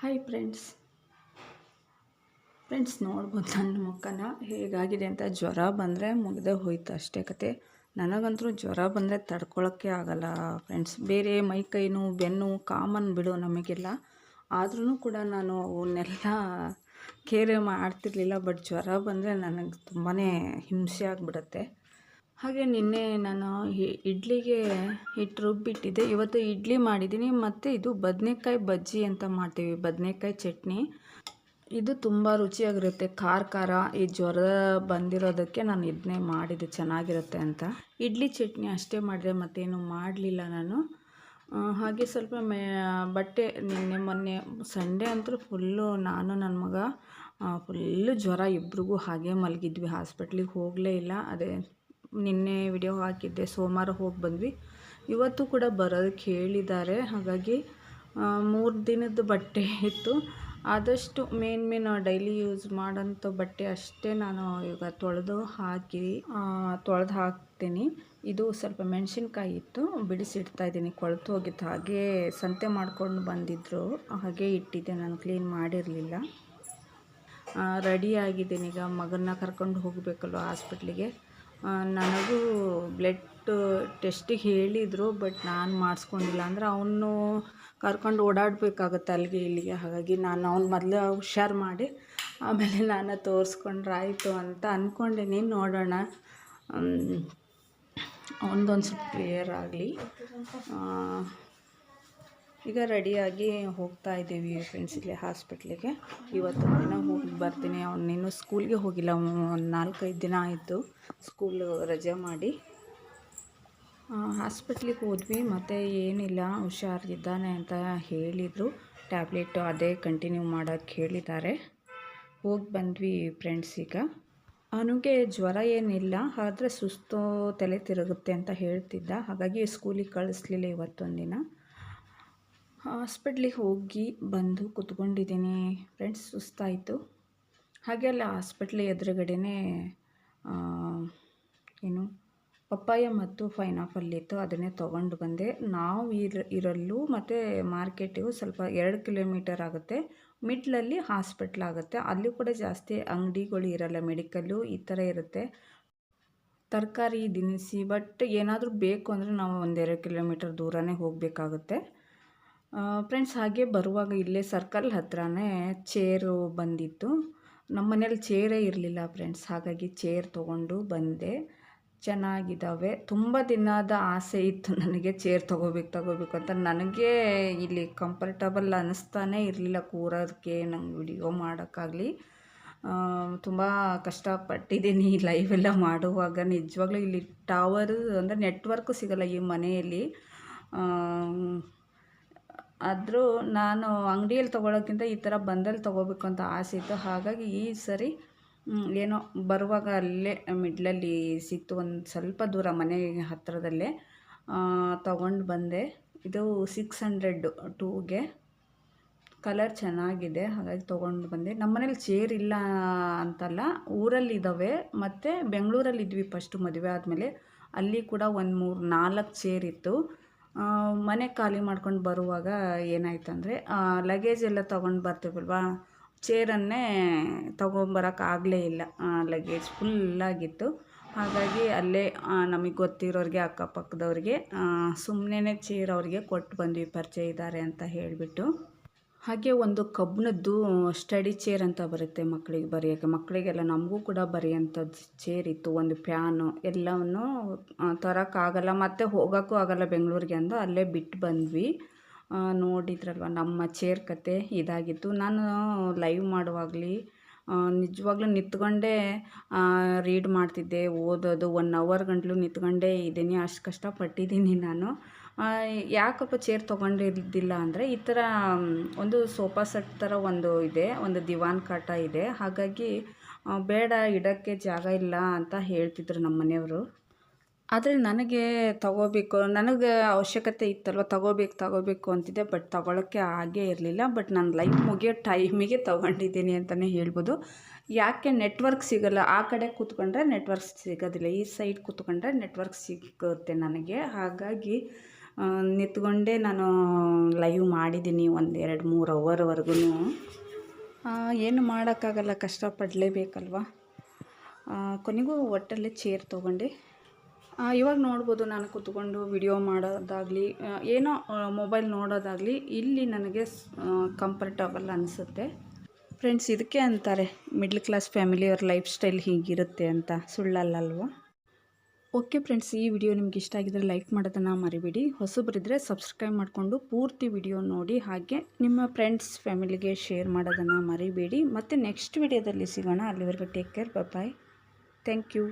Hi friends friends ನೋಡ್ಬೋದು ನನ್ನ ಮುಖನ ಹೇಗಾಗಿದೆ ಅಂತ ಜ್ವರ ಬಂದರೆ ಮುಗ್ದೇ ಹೋಯ್ತು ಅಷ್ಟೇ ಕತೆ. ನನಗಂತೂ ಜ್ವರ ಬಂದರೆ ತಡ್ಕೊಳ್ಳೋಕ್ಕೆ ಆಗಲ್ಲ ಫ್ರೆಂಡ್ಸ್ ಬೇರೆ ಮೈ ಕೈ ನೋವು ಬೆನ್ನು, ಕಾಮನ್ ಬಿಡು ನಮಗೆಲ್ಲ. ಆದ್ರೂ ಕೂಡ ನಾನು ಅವನ್ನೆಲ್ಲ ಕೇರ್ ಮಾಡ್ತಿರ್ಲಿಲ್ಲ ಬಟ್ ಜ್ವರ ಬಂದರೆ ನನಗೆ ತುಂಬಾ ಹಿಂಸೆ ಆಗಿಬಿಡುತ್ತೆ. ಹಾಗೆ ನಿನ್ನೆ ನಾನು ಇಡ್ಲಿಗೆ ಹಿಟ್ಟು ರುಬ್ಬಿಟ್ಟಿದ್ದೆ. ಇವತ್ತು ಇಡ್ಲಿ ಮಾಡಿದ್ದೀನಿ. ಮತ್ತು ಇದು ಬದನೆಕಾಯಿ ಬಜ್ಜಿ ಅಂತ ಮಾಡ್ತೀವಿ. ಬದನೆಕಾಯಿ ಚಟ್ನಿ. ಇದು ತುಂಬ ರುಚಿಯಾಗಿರುತ್ತೆ. ಖಾರ ಖಾರ ಈ ಜ್ವರ ಬಂದಿರೋದಕ್ಕೆ ನಾನು ಇದನ್ನೇ ಮಾಡಿದೆ ಚೆನ್ನಾಗಿರುತ್ತೆ ಅಂತ. ಇಡ್ಲಿ ಚಟ್ನಿ ಅಷ್ಟೇ ಮಾಡಿದೆ. ಮತ್ತೇನು ಮಾಡಲಿಲ್ಲ ನಾನು. ಹಾಗೆ ಸ್ವಲ್ಪ ಬಟ್ಟೆ ನಿನ್ನೆ ಮೊನ್ನೆ ಸಂಡೇ ಅಂತೂ ಫುಲ್ಲು ನಾನು, ನನ್ನ ಮಗ ಫುಲ್ಲು ಜ್ವರ. ಇಬ್ರಿಗೂ ಹಾಗೆ ಮಲಗಿದ್ವಿ. ಹಾಸ್ಪಿಟ್ಲಿಗೆ ಹೋಗಲೇ ಇಲ್ಲ. ಅದೇ ನಿನ್ನೆ ವಿಡಿಯೋ ಹಾಕಿದ್ದೆ, ಸೋಮವಾರ ಹೋಗಿ ಬಂದ್ವಿ. ಇವತ್ತು ಕೂಡ ಬರೋದಕ್ಕೆ ಹೇಳಿದ್ದಾರೆ ಹಾಗಾಗಿ ಮೂರು ದಿನದ ಬಟ್ಟೆ ಇತ್ತು. ಆದಷ್ಟು ಮೇನ್ ಮೇನ್ ಡೈಲಿ ಯೂಸ್ ಮಾಡೋಂಥ ಬಟ್ಟೆ ಅಷ್ಟೇ ನಾನು ಈಗ ತೊಳೆದು ಹಾಕಿ ತೊಳೆದು ಹಾಕ್ತೀನಿ. ಇದು ಸ್ವಲ್ಪ ಮೆಣಸಿನ್ಕಾಯಿ ಇತ್ತು, ಬಿಡಿಸಿಡ್ತಾ ಇದ್ದೀನಿ. ಕೊಳೆತು ಹೋಗಿತ್ತು. ಹಾಗೆ ಸಂತೆ ಮಾಡ್ಕೊಂಡು ಬಂದಿದ್ದರು ಹಾಗೆ ಇಟ್ಟಿದ್ದೆ. ನಾನು ಕ್ಲೀನ್ ಮಾಡಿರಲಿಲ್ಲ. ರೆಡಿ ಆಗಿದ್ದೀನಿ. ಈಗ ಮಗನ್ನ ಕರ್ಕೊಂಡು ಹೋಗಬೇಕಲ್ವ ಹಾಸ್ಪಿಟ್ಲಿಗೆ ನನಗೂ ಬ್ಲಡ್ ಟೆಸ್ಟಿಗೆ ಹೇಳಿದರು ಬಟ್ ನಾನು ಮಾಡಿಸ್ಕೊಂಡಿಲ್ಲ. ಅಂದರೆ ಅವನು ಕರ್ಕೊಂಡು ಓಡಾಡಬೇಕಾಗತ್ತೆ ಅಲ್ಲಿಗೆ ಇಲ್ಲಿಗೆ. ಹಾಗಾಗಿ ನಾನು ಅವ್ನ ಮೊದಲು ಹುಷಾರು ಮಾಡಿ, ಆಮೇಲೆ ನಾನು ತೋರಿಸ್ಕೊಂಡ್ರೆ ಆಯಿತು ಅಂತ ಅಂದ್ಕೊಂಡೇನಿ ನೋಡೋಣ. ಅವನದೊಂದು ಸ್ವಲ್ಪ ಕ್ಲಿಯರ್ ಆಗಲಿ. ಈಗ ರೆಡಿಯಾಗಿ ಹೋಗ್ತಾ ಇದ್ದೀವಿ ಫ್ರೆಂಡ್ಸ್ ಇಲ್ಲಿ ಹಾಸ್ಪಿಟ್ಲಿಗೆ ಇವತ್ತು ದಿನ ಹೋಗಿ ಬರ್ತೀನಿ. ಅವ್ನು ಇನ್ನೂ ಸ್ಕೂಲ್ಗೆ ಹೋಗಿಲ್ಲ. ಒಂದು ನಾಲ್ಕೈದು ದಿನ ಆಯಿತು ಸ್ಕೂಲ್ ರಜೆ ಮಾಡಿ. ಹಾಸ್ಪಿಟ್ಲಿಗೆ ಹೋದ್ವಿ. ಮತ್ತು ಏನಿಲ್ಲ ಹುಷಾರಿದ್ದಾನೆ ಅಂತ ಹೇಳಿದರು. ಟ್ಯಾಬ್ಲೆಟು ಅದೇ ಕಂಟಿನ್ಯೂ ಮಾಡೋಕ್ಕೆ ಹೇಳಿದ್ದಾರೆ. ಹೋಗಿ ಬಂದ್ವಿ ಫ್ರೆಂಡ್ಸ್ ಈಗ. ಅವನಿಗೆ ಜ್ವರ ಏನಿಲ್ಲ, ಆದರೆ ಸುಸ್ತು ತಲೆ ತಿರುಗುತ್ತೆ ಅಂತ ಹೇಳ್ತಿದ್ದ. ಹಾಗಾಗಿ ಸ್ಕೂಲಿಗೆ ಕಳಿಸ್ಲಿಲ್ಲ ಇವತ್ತೊಂದಿನ ಹಾಸ್ಪಿಟ್ಲಿಗೆ ಹೋಗಿ ಬಂದು ಕೂತ್ಕೊಂಡಿದ್ದೀನಿ. ಫ್ರೆಂಡ್ಸ್, ಸುಸ್ತಾಯಿತು. ಹಾಗೆ ಅಲ್ಲಿ ಹಾಸ್ಪಿಟ್ಲ್ ಎದುರುಗಡೆನೇ ಏನು, ಪಪ್ಪಾಯ ಮತ್ತು ಪೈನಾಪಲ್ ಇತ್ತು. ಅದನ್ನೇ ತೊಗೊಂಡು ಬಂದೆ. ನಾವು ಇರ, ಇರಲ್ಲೂ ಮತ್ತು ಮಾರ್ಕೆಟಿಗೂ ಸ್ವಲ್ಪ ಎರಡು ಕಿಲೋಮೀಟರ್ ಆಗುತ್ತೆ. ಮಿಡ್ಲಲ್ಲಿ ಹಾಸ್ಪಿಟ್ಲ್ ಆಗುತ್ತೆ. ಅಲ್ಲಿ ಕೂಡ ಜಾಸ್ತಿ ಅಂಗಡಿಗಳು ಇರಲ್ಲ, ಮೆಡಿಕಲ್ಲು ಈ ಥರ ಇರುತ್ತೆ. ತರಕಾರಿ ದಿನಸಿ, ಬಟ್ ಏನಾದರೂ ಬೇಕು ಅಂದರೆ ನಾವು ಒಂದೆರಡು ಕಿಲೋಮೀಟರ್ ದೂರನೇ ಹೋಗಬೇಕಾಗುತ್ತೆ. ಫ್ರೆಂಡ್ಸ್ ಹಾಗೆ ಬರುವಾಗ ಇಲ್ಲೇ ಸರ್ಕಲ್ ಹತ್ರನೇ ಚೇರು ಬಂದಿತ್ತು. ನಮ್ಮ ಮನೇಲಿ ಚೇರೇ ಇರಲಿಲ್ಲ ಫ್ರೆಂಡ್ಸ್ ಹಾಗಾಗಿ ಚೇರ್ ತೊಗೊಂಡು ಬಂದೆ. ಚೆನ್ನಾಗಿದ್ದಾವೆ ತುಂಬ ದಿನದ ಆಸೆ ಇತ್ತು ನನಗೆ ಚೇರ್ ತೊಗೋಬೇಕು ತೊಗೋಬೇಕು ಅಂತ. ನನಗೆ ಇಲ್ಲಿ ಕಂಫರ್ಟಬಲ್ ಅನ್ನಿಸ್ತಾನೇ ಇರಲಿಲ್ಲ ಕೂರೋದಕ್ಕೆ, ನಂಗೆ ವಿಡಿಯೋ ಮಾಡೋಕ್ಕಾಗಲಿ. ತುಂಬ ಕಷ್ಟಪಟ್ಟಿದ್ದೀನಿ ಲೈವೆಲ್ಲ ಮಾಡುವಾಗ. ನಿಜವಾಗ್ಲೂ ಇಲ್ಲಿ ಟವರ್ ಅಂದರೆ ನೆಟ್ವರ್ಕು ಸಿಗಲ್ಲ ಈ ಮನೆಯಲ್ಲಿ. ಆದರೂ ನಾನು ಅಂಗಡಿಯಲ್ಲಿ ತೊಗೊಳೋಕ್ಕಿಂತ ಈ ಥರ ಬಂದಲ್ಲಿ ತೊಗೋಬೇಕು ಅಂತ ಆಸೆ ಇತ್ತು. ಹಾಗಾಗಿ ಈ ಸರಿ ಏನೋ ಬರುವಾಗ ಅಲ್ಲೇ ಮಿಡ್ಲಲ್ಲಿ ಸಿಕ್ತು. ಒಂದು ಸ್ವಲ್ಪ ದೂರ ಮನೆ ಹತ್ತಿರದಲ್ಲೇ ತೊಗೊಂಡು ಬಂದೆ. ಇದು ಸಿಕ್ಸ್ ಹಂಡ್ರೆಡ್ಡು ಟೂಗೆ ಕಲರ್ ಚೆನ್ನಾಗಿದೆ. ಹಾಗಾಗಿ ತೊಗೊಂಡು ಬಂದೆ. ನಮ್ಮ ಮನೇಲಿ ಚೇರ್ ಇಲ್ಲ ಅಂತಲ್ಲ ಊರಲ್ಲಿದ್ದಾವೆ ಮತ್ತು ಬೆಂಗಳೂರಲ್ಲಿ ಇದ್ವಿ ಫಸ್ಟು ಮದುವೆ ಆದಮೇಲೆ. ಅಲ್ಲಿ ಕೂಡ ಒಂದು ಮೂರು ನಾಲ್ಕು ಚೇರ್ ಇತ್ತು. ಮನೆ ಖಾಲಿ ಮಾಡ್ಕೊಂಡು ಬರುವಾಗ ಏನಾಯ್ತು ಅಂದರೆ ಲಗೇಜ್ ಎಲ್ಲ ತೊಗೊಂಡು ಬರ್ತೀವಲ್ವಾ? ಚೇರನ್ನೇ ತೊಗೊಂಬರೋಕ್ಕಾಗಲೇ ಇಲ್ಲ. ಲಗೇಜ್ ಫುಲ್ಲಾಗಿತ್ತು ಹಾಗಾಗಿ ಅಲ್ಲೇ ನಮಗೆ ಗೊತ್ತಿರೋರಿಗೆ ಅಕ್ಕಪಕ್ಕದವ್ರಿಗೆ ಸುಮ್ಮನೆ ಚೇರ್ ಅವರಿಗೆ ಕೊಟ್ಟು ಬಂದ್ವಿ, ಪರಿಚಯ ಇದ್ದಾರೆ ಅಂತ ಹೇಳಿಬಿಟ್ಟು. ಹಾಗೆ ಒಂದು ಕಬ್ಬಿಣದ್ದು ಸ್ಟಡಿ ಚೇರ್ ಅಂತ ಬರುತ್ತೆ ಮಕ್ಕಳಿಗೆ ಬರೆಯೋಕ್ಕೆ ಮಕ್ಕಳಿಗೆಲ್ಲ ನಮಗೂ ಕೂಡ ಬರೆಯೋಂಥದ್ದು ಚೇರ್ ಇತ್ತು, ಒಂದು ಫ್ಯಾನು ಎಲ್ಲವನ್ನು ತರೋಕ್ಕಾಗಲ್ಲ. ಮತ್ತು ಹೋಗೋಕ್ಕೂ ಆಗಲ್ಲ ಬೆಂಗಳೂರಿಗೆ ಅಂದು ಅಲ್ಲೇ ಬಿಟ್ಟು ಬಂದ್ವಿ. ನೋಡಿದ್ರಲ್ವ, ನಮ್ಮ ಚೇರ್ ಕತೆ ಇದಾಗಿತ್ತು. ನಾನು ಲೈವ್ ಮಾಡುವಾಗಲಿ ನಿಜವಾಗ್ಲೂ ನಿಂತ್ಕೊಂಡೇ ರೀಡ್ ಮಾಡ್ತಿದ್ದೆ, ಓದೋದು ಒನ್ ಅವರ್ ಗಂಟಲು ನಿಂತ್ಕೊಂಡೇ ಇದ್ದೀನಿ, ಅಷ್ಟು ಕಷ್ಟಪಟ್ಟಿದ್ದೀನಿ ನಾನು. ಯಾಕಪ್ಪ ಚೇರ್ ತೊಗೊಂಡಿದ್ದಿಲ್ಲ ಅಂದರೆ ಈ ಥರ ಒಂದು ಸೋಫಾ ಸೆಟ್ ಥರ ಒಂದು ಇದೆ, ಒಂದು ದಿವಾನ್ ಕಾಟ ಇದೆ. ಹಾಗಾಗಿ ಬೇಡ, ಇಡೋಕ್ಕೆ ಜಾಗ ಇಲ್ಲ ಅಂತ ಹೇಳ್ತಿದ್ರು ನಮ್ಮ ಮನೆಯವರು ಆದರೆ ನನಗೆ ತಗೋಬೇಕು, ನನಗೆ ಅವಶ್ಯಕತೆ ಇತ್ತಲ್ವ ತಗೋಬೇಕು ತಗೋಬೇಕು ಅಂತಿದ್ದೆ ಬಟ್ ತಗೊಳ್ಳೋಕ್ಕೆ ಆಗೇ ಇರಲಿಲ್ಲ. ಬಟ್ ನಾನು ಲೈಫ್ ಮುಗಿಯೋ ಟೈಮಿಗೆ ತೊಗೊಂಡಿದ್ದೀನಿ ಅಂತಲೇ ಹೇಳ್ಬೋದು. ಯಾಕೆ ನೆಟ್ವರ್ಕ್ ಸಿಗಲ್ಲ? ಆ ಕಡೆ ಕೂತ್ಕೊಂಡ್ರೆ ನೆಟ್ವರ್ಕ್ ಸಿಗೋದಿಲ್ಲ, ಈ ಸೈಡ್ ಕೂತ್ಕೊಂಡ್ರೆ ನೆಟ್ವರ್ಕ್ ಸಿಗುತ್ತೆ ನನಗೆ. ಹಾಗಾಗಿ ನಿಂತ್ಕೊಂಡೇ ನಾನು ಲೈವ್ ಮಾಡಿದ್ದೀನಿ ಒಂದು ಎರಡು ಮೂರು ಅವರ್ವರೆಗೂ ಏನು ಮಾಡೋಕ್ಕಾಗಲ್ಲ, ಕಷ್ಟಪಡಲೇಬೇಕಲ್ವ? ಕೊನೆಗೂ ಒಟ್ಟಲ್ಲಿ ಚೇರ್ ತೊಗೊಂಡೆ. ಇವಾಗ ನೋಡ್ಬೋದು ನಾನು ಕೂತ್ಕೊಂಡು ವಿಡಿಯೋ ಮಾಡೋದಾಗಲಿ ಏನೋ ಮೊಬೈಲ್ ನೋಡೋದಾಗಲಿ ಇಲ್ಲಿ ನನಗೆ ಕಂಫರ್ಟಬಲ್ ಅನಿಸುತ್ತೆ. ಫ್ರೆಂಡ್ಸ್ ಇದಕ್ಕೆ ಅಂತಾರೆ ಮಿಡ್ಲ್ ಕ್ಲಾಸ್ ಫ್ಯಾಮಿಲಿಯವ್ರ ಲೈಫ್ ಸ್ಟೈಲ್ ಹೀಗಿರುತ್ತೆ ಅಂತ. ಸುಳ್ಳಲ್ಲಲ್ವ? ಓಕೆ ಫ್ರೆಂಡ್ಸ್ ಈ ವಿಡಿಯೋ ನಿಮ್ಗೆ ಇಷ್ಟ ಆಗಿದ್ರೆ ಲೈಕ್ ಮಾಡೋದನ್ನು ಮರಿಬೇಡಿ. ಹೊಸಬರಿದ್ದರೆ ಸಬ್ಸ್ಕ್ರೈಬ್ ಮಾಡಿಕೊಂಡು ಪೂರ್ತಿ ವಿಡಿಯೋ ನೋಡಿ, ಹಾಗೆ ನಿಮ್ಮ ಫ್ರೆಂಡ್ಸ್ ಫ್ಯಾಮಿಲಿಗೆ ಶೇರ್ ಮಾಡೋದನ್ನು ಮರಿಬೇಡಿ. ಮತ್ತು ನೆಕ್ಸ್ಟ್ ವಿಡಿಯೋದಲ್ಲಿ ಸಿಗೋಣ. ಅಲ್ಲಿವರೆಗೂ take care bye thank you